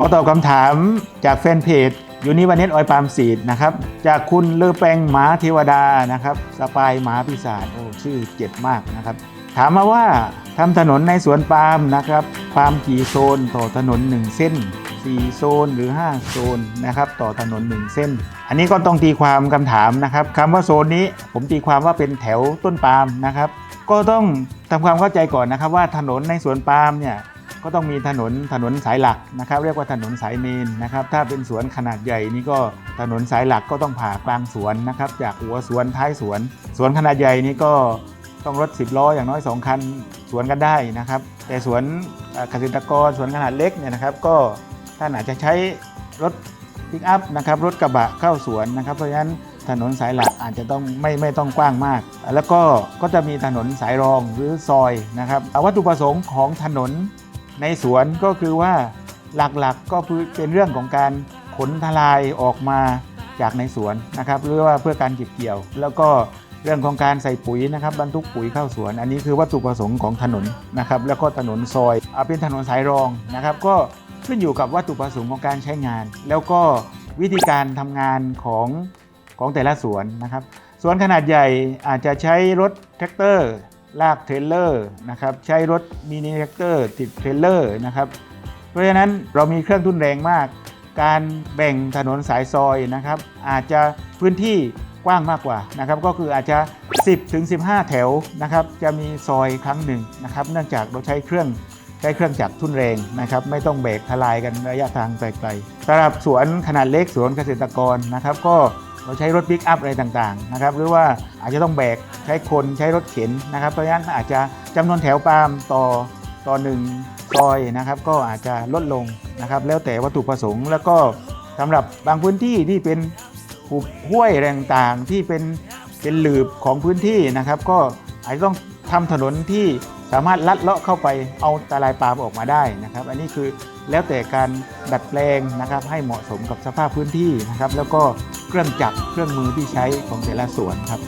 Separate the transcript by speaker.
Speaker 1: ขอตอบคำถามจากแฟนเพจยูนิวาเนตออยปามซีดนะครับ จากคุณเลอแปงหมาเทวดานะครับ สปายหมาปีศาจโอ้ชื่อเจ็ดมากนะครับ ถามมาว่าทำถนนในสวนปาล์มนะครับปาล์มกี่โซนต่อถนน 1 เส้น 4 โซนหรือ 5 โซนนะครับต่อถนน 1 เส้น อันนี้ก็ต้องตีความคำถามนะครับคำว่าโซนนี้ผมตีความว่าเป็นแถวต้นปาล์มนะครับ ก็ต้องทำความเข้าใจก่อนนะครับว่าถนนในสวนปาล์มเนี่ย ก็ต้องมีถนนถนนสายหลักนะครับเรียกว่าถนนสายเมนนะครับถ้าเป็นสวนขนาดใหญ่นี่ก็ถนนสายหลักก็ต้องผ่ากลางสวนนะครับจากหัวสวนท้ายสวน สวนขนาดใหญ่นี่ก็ต้องรถ 10 ล้ออย่างน้อย 2 คันสวนกันได้นะครับ แต่สวนเกษตรกรสวนขนาดเล็กเนี่ยนะครับ ก็ท่านอาจจะใช้รถปิกอัพนะครับรถกระบะเข้าสวนนะครับ เพราะฉะนั้นถนนสายหลักอาจจะต้องไม่ไม่ต้องกว้างมาก แล้วก็ก็จะมีถนนสายรองหรือซอยนะครับวัตถุประสงค์ของถนน ในสวนก็คือว่าหลักๆก็เป็นเรื่องของการขนทลายออกมาจากในสวนนะครับหรือว่าเพื่อการเก็บเกี่ยว แล้วก็เรื่องของการใส่ปุ๋ยนะครับบรรทุกปุ๋ยเข้าสวน อันนี้คือวัตถุประสงค์ของถนนนะครับแล้วก็ถนนซอยอ่าเป็นถนนสายรองนะครับ ก็ขึ้นอยู่กับวัตถุประสงค์ของการใช้งาน แล้วก็วิธีการทำงานของของแต่ละสวนนะครับสวนขนาดใหญ่อาจจะใช้รถแท็กเตอร์ ลากเทรลเลอร์นะครับใช้รถมินิแท็กเตอร์ติดเทรลเลอร์นะครับเพราะฉะนั้นเรามีเครื่องทุนแรงมาก การแบ่งถนนสายซอยนะครับอาจจะพื้นที่กว้างมากกว่านะครับก็คืออาจจะ 10ถึง15 แถวนะครับจะมีซอยครั้งหนึ่งนะครับเนื่องจากเราใช้เครื่องใช้เครื่องจักรทุนแรงนะครับไม่ต้องแบกทลายกันระยะทางไกลๆสำหรับสวนขนาดเล็กสวนเกษตรกรนะครับก็ เราใช้รถปิกอัพอะไรต่างๆนะครับหรือว่าอาจจะต้องแบกใช้คนใช้รถเข็นนะครับ เพราะฉะนั้นอาจจะจำนวนแถวปาล์มต่อต่อหนึ่งซอยนะครับก็อาจจะลดลงนะครับ แล้วแต่วัตถุประสงค์แล้วก็สำหรับบางพื้นที่ที่เป็นหุบห้วยแรงต่างที่เป็นเป็นหลืบของพื้นที่นะครับ ก็อาจจะต้องทำถนนที่สามารถลัดเลาะเข้าไปเอาตะลายปาล์มออกมาได้นะครับ อันนี้คือแล้วแต่การดัดแปลงนะครับให้เหมาะสมกับสภาพพื้นที่นะครับ แล้วก็ เครื่องจักรเครื่องมือที่ใช้ของแต่ละส่วนครับ